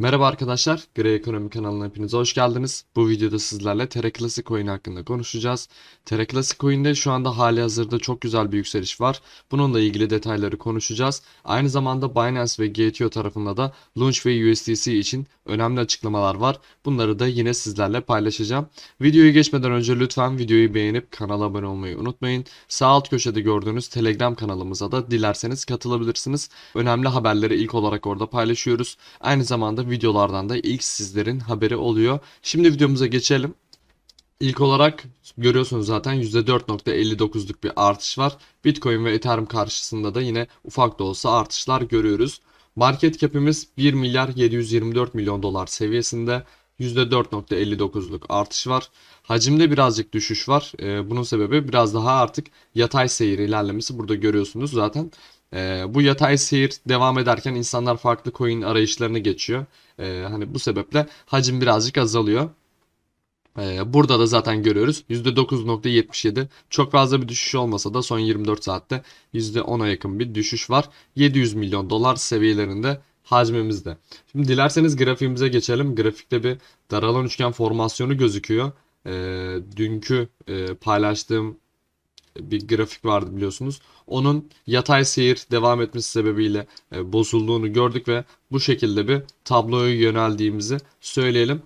Merhaba arkadaşlar, Grey Ekonomi kanalına hepiniz hoş geldiniz. Bu videoda sizlerle Terra Classic Coin hakkında konuşacağız. Terra Classic Coin'de şu anda hali hazırda çok güzel bir yükseliş var. Bununla ilgili detayları konuşacağız. Aynı zamanda Binance ve GTO tarafında da Launch ve USDC için önemli açıklamalar var. Bunları da yine sizlerle paylaşacağım. Videoyu geçmeden önce lütfen videoyu beğenip kanala abone olmayı unutmayın. Sağ alt köşede gördüğünüz Telegram kanalımıza da dilerseniz katılabilirsiniz. Önemli haberleri ilk olarak orada paylaşıyoruz. Aynı zamanda videolardan da ilk sizlerin haberi oluyor. Şimdi videomuza geçelim. İlk olarak görüyorsunuz zaten %4.59'luk bir artış var. Bitcoin ve Ethereum karşısında da yine ufak da olsa artışlar görüyoruz. Market cap'imiz 1 milyar 724 milyon dolar seviyesinde. %4.59'luk artış var. Hacimde birazcık düşüş var. Ee, bunun sebebi biraz daha artık yatay seyir ilerlemesi. Burada görüyorsunuz zaten. Ee, bu yatay seyir devam ederken insanlar farklı coin arayışlarını geçiyor. Ee, hani bu sebeple hacim birazcık azalıyor. Ee, burada da zaten görüyoruz %9.77 çok fazla bir düşüş olmasa da son 24 saatte %10'a yakın bir düşüş var. 700 milyon dolar seviyelerinde hacmimizde. Şimdi dilerseniz grafiğimize geçelim. Grafikte bir daralan üçgen formasyonu gözüküyor. Ee, dünkü e, paylaştığım bir grafik vardı biliyorsunuz. Onun yatay seyir devam etmesi sebebiyle e, bozulduğunu gördük ve bu şekilde bir tabloya yöneldiğimizi söyleyelim.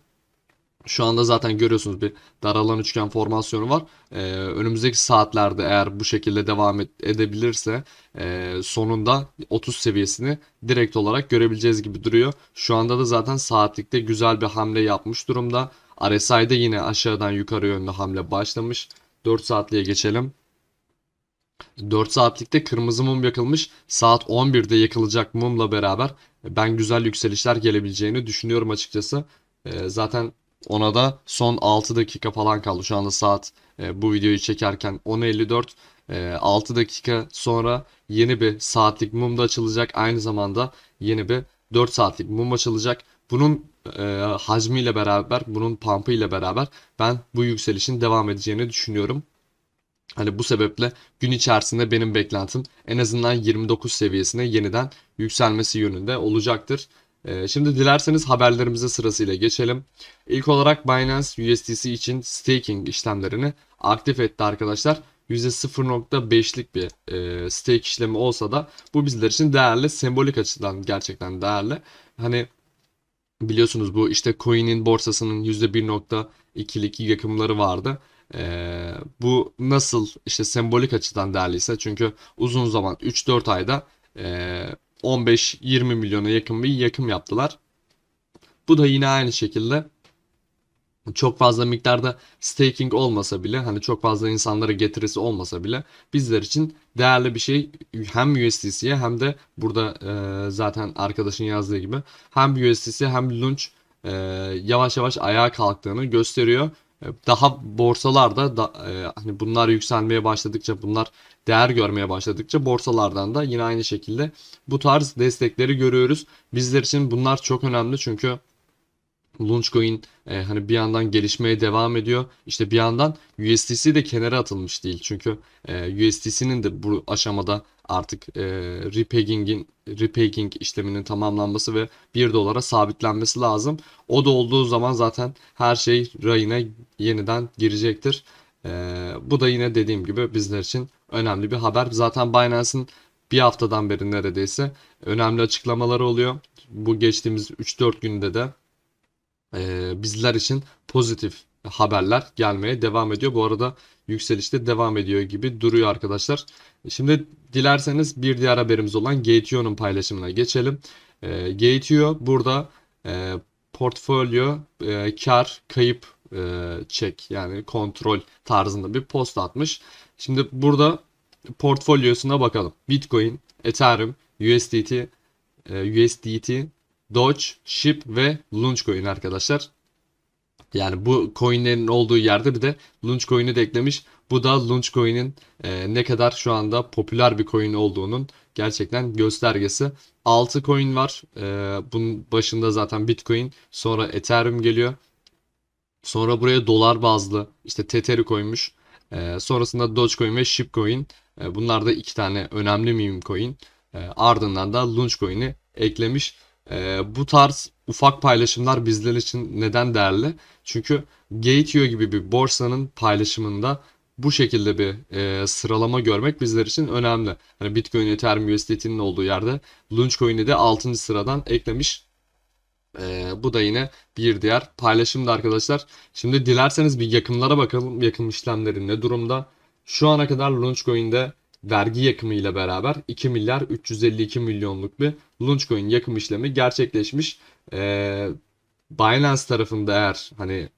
Şu anda zaten görüyorsunuz bir daralan üçgen formasyonu var. Ee, önümüzdeki saatlerde eğer bu şekilde devam edebilirse e, sonunda 30 seviyesini direkt olarak görebileceğiz gibi duruyor. Şu anda da zaten saatlikte güzel bir hamle yapmış durumda. RSI'de yine aşağıdan yukarı yönlü hamle başlamış. 4 saatliğe geçelim. 4 saatlikte kırmızı mum yakılmış. Saat 11'de yakılacak mumla beraber ben güzel yükselişler gelebileceğini düşünüyorum açıkçası. Ee, zaten ona da son 6 dakika falan kaldı. Şu anda saat e, bu videoyu çekerken 10.54. E, 6 dakika sonra yeni bir saatlik mum da açılacak. Aynı zamanda yeni bir 4 saatlik mum açılacak. Bunun e, hacmiyle beraber, bunun pump'ı ile beraber ben bu yükselişin devam edeceğini düşünüyorum. Hani bu sebeple gün içerisinde benim beklentim en azından 29 seviyesine yeniden yükselmesi yönünde olacaktır. Ee, şimdi dilerseniz haberlerimize sırasıyla geçelim. İlk olarak Binance USDC için staking işlemlerini aktif etti arkadaşlar. %0.5'lik bir e, stake işlemi olsa da bu bizler için değerli, sembolik açıdan gerçekten değerli. Hani biliyorsunuz bu işte coin'in borsasının %1.2'lik yakımları vardı. Ee, bu nasıl işte sembolik açıdan değerliyse çünkü uzun zaman 3-4 ayda e, 15-20 milyona yakın bir yakım yaptılar. Bu da yine aynı şekilde çok fazla miktarda staking olmasa bile hani çok fazla insanlara getirisi olmasa bile bizler için değerli bir şey hem USDC'ye hem de burada e, zaten arkadaşın yazdığı gibi hem USDC hem Launch e, yavaş yavaş ayağa kalktığını gösteriyor. Daha borsalarda da e, hani bunlar yükselmeye başladıkça bunlar değer görmeye başladıkça borsalardan da yine aynı şekilde bu tarz destekleri görüyoruz. Bizler için bunlar çok önemli çünkü Launchcoin e, hani bir yandan gelişmeye devam ediyor. İşte bir yandan USDC de kenara atılmış değil. Çünkü e, USDC'nin de bu aşamada artık e, repegging'in repegging işleminin tamamlanması ve 1 dolara sabitlenmesi lazım. O da olduğu zaman zaten her şey rayına yeniden girecektir. E, bu da yine dediğim gibi bizler için önemli bir haber. Zaten Binance'ın bir haftadan beri neredeyse önemli açıklamaları oluyor. Bu geçtiğimiz 3-4 günde de e, bizler için pozitif haberler gelmeye devam ediyor. Bu arada yükselişte devam ediyor gibi duruyor arkadaşlar. Şimdi dilerseniz bir diğer haberimiz olan GTO'nun paylaşımına geçelim. E, GTO burada e, portfolyo e, kar kayıp e, çek yani kontrol tarzında bir post atmış. Şimdi burada portfolyosuna bakalım. Bitcoin, Ethereum, USDT, e, USDT, Doge, SHIB ve Launchcoin arkadaşlar. Yani bu coinlerin olduğu yerde bir de Launchcoin'i de eklemiş. Bu da Launchcoin'in e, ne kadar şu anda popüler bir coin olduğunun gerçekten göstergesi. 6 coin var. E, bunun başında zaten Bitcoin, sonra Ethereum geliyor. Sonra buraya dolar bazlı işte Tether'i koymuş. E, sonrasında Dogecoin ve Shibcoin. E, bunlar da iki tane önemli meme coin. E, ardından da Launchcoin'i eklemiş. E, bu tarz ufak paylaşımlar bizler için neden değerli? Çünkü Gate.io gibi bir borsanın paylaşımında bu şekilde bir e, sıralama görmek bizler için önemli. Hani Bitcoin, Ethereum, USDT'nin olduğu yerde Launchcoin'i de 6. sıradan eklemiş. E, bu da yine bir diğer paylaşımdı arkadaşlar. Şimdi dilerseniz bir yakımlara bakalım. Yakım işlemleri ne durumda? Şu ana kadar Launchcoin'de vergi yakımı ile beraber 2 milyar 352 milyonluk bir Launchcoin yakım işlemi gerçekleşmiş. E, Binance tarafında eğer hani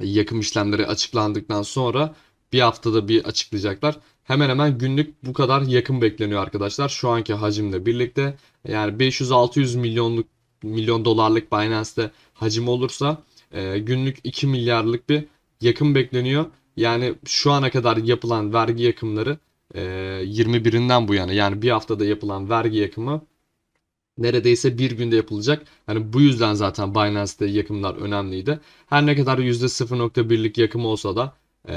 yakım işlemleri açıklandıktan sonra bir haftada bir açıklayacaklar. Hemen hemen günlük bu kadar yakın bekleniyor arkadaşlar. Şu anki hacimle birlikte yani 500-600 milyonluk milyon dolarlık Binance'te hacim olursa e, günlük 2 milyarlık bir yakın bekleniyor. Yani şu ana kadar yapılan vergi yakımları e, 21'inden bu yana yani bir haftada yapılan vergi yakımı neredeyse bir günde yapılacak. Hani bu yüzden zaten Binance'te yakımlar önemliydi. Her ne kadar %0.1'lik yakım olsa da e,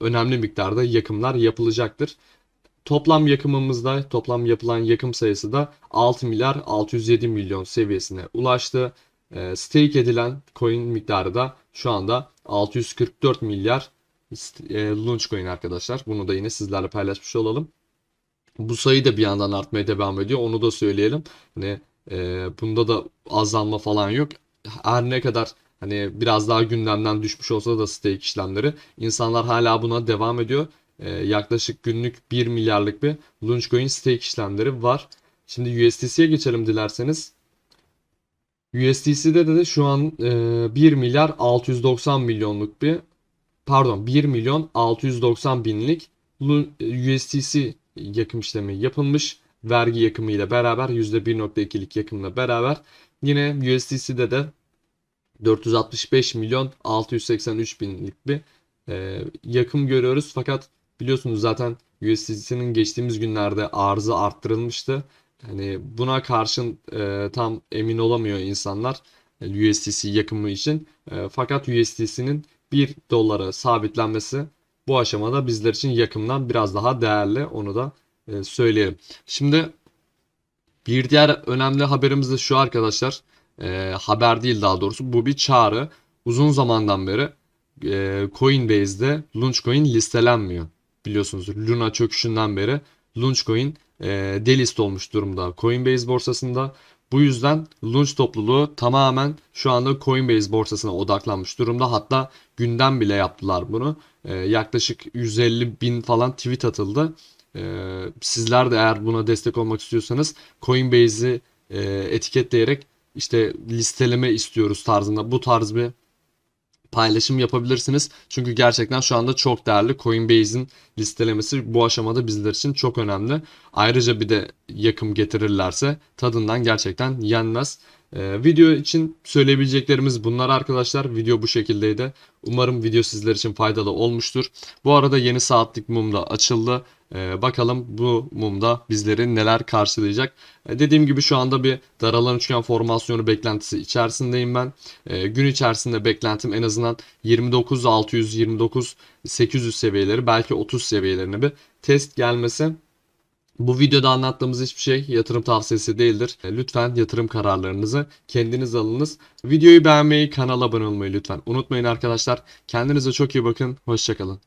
önemli miktarda yakımlar yapılacaktır. Toplam yakımımızda toplam yapılan yakım sayısı da 6 milyar 607 milyon seviyesine ulaştı. E, stake edilen coin miktarı da şu anda 644 milyar e, launch coin arkadaşlar. Bunu da yine sizlerle paylaşmış olalım. Bu sayı da bir yandan artmaya devam ediyor. Onu da söyleyelim. Hani e, bunda da azalma falan yok. Her ne kadar hani biraz daha gündemden düşmüş olsa da stake işlemleri insanlar hala buna devam ediyor. E, yaklaşık günlük 1 milyarlık bir Launchcoin stake işlemleri var. Şimdi USDC'ye geçelim dilerseniz. USDC'de de şu an e, 1 milyar 690 milyonluk bir pardon 1 milyon 690 binlik USDC yakım işlemi yapılmış. Vergi yakımı ile beraber %1.2'lik yakımla beraber yine USDC'de de 465 milyon 683 binlik bir e, yakım görüyoruz. Fakat biliyorsunuz zaten USDC'nin geçtiğimiz günlerde arzı arttırılmıştı. Hani buna karşın e, tam emin olamıyor insanlar e, USDC yakımı için. E, fakat USDC'nin 1 dolara sabitlenmesi bu aşamada bizler için yakımdan biraz daha değerli. Onu da e, söyleyelim. Şimdi bir diğer önemli haberimiz de şu arkadaşlar. E, haber değil daha doğrusu. Bu bir çağrı. Uzun zamandan beri e, Coinbase'de Launchcoin listelenmiyor. Biliyorsunuz Luna çöküşünden beri Launchcoin e, delist olmuş durumda Coinbase borsasında. Bu yüzden Launch topluluğu tamamen şu anda Coinbase borsasına odaklanmış durumda. Hatta gündem bile yaptılar bunu. E, yaklaşık 150 bin falan tweet atıldı. E, sizler de eğer buna destek olmak istiyorsanız Coinbase'i e, etiketleyerek işte listeleme istiyoruz tarzında bu tarz bir paylaşım yapabilirsiniz. Çünkü gerçekten şu anda çok değerli. Coinbase'in listelemesi bu aşamada bizler için çok önemli. Ayrıca bir de yakım getirirlerse tadından gerçekten yenmez. Ee, video için söyleyebileceklerimiz bunlar arkadaşlar. Video bu şekildeydi. Umarım video sizler için faydalı olmuştur. Bu arada yeni saatlik mum da açıldı. Ee, bakalım bu mumda bizleri neler karşılayacak. Ee, dediğim gibi şu anda bir daralan üçgen formasyonu beklentisi içerisindeyim ben. Ee, gün içerisinde beklentim en azından 29 600 29 800 seviyeleri belki 30 seviyelerine bir test gelmesi. Bu videoda anlattığımız hiçbir şey yatırım tavsiyesi değildir. Lütfen yatırım kararlarınızı kendiniz alınız. Videoyu beğenmeyi, kanala abone olmayı lütfen unutmayın arkadaşlar. Kendinize çok iyi bakın. Hoşçakalın.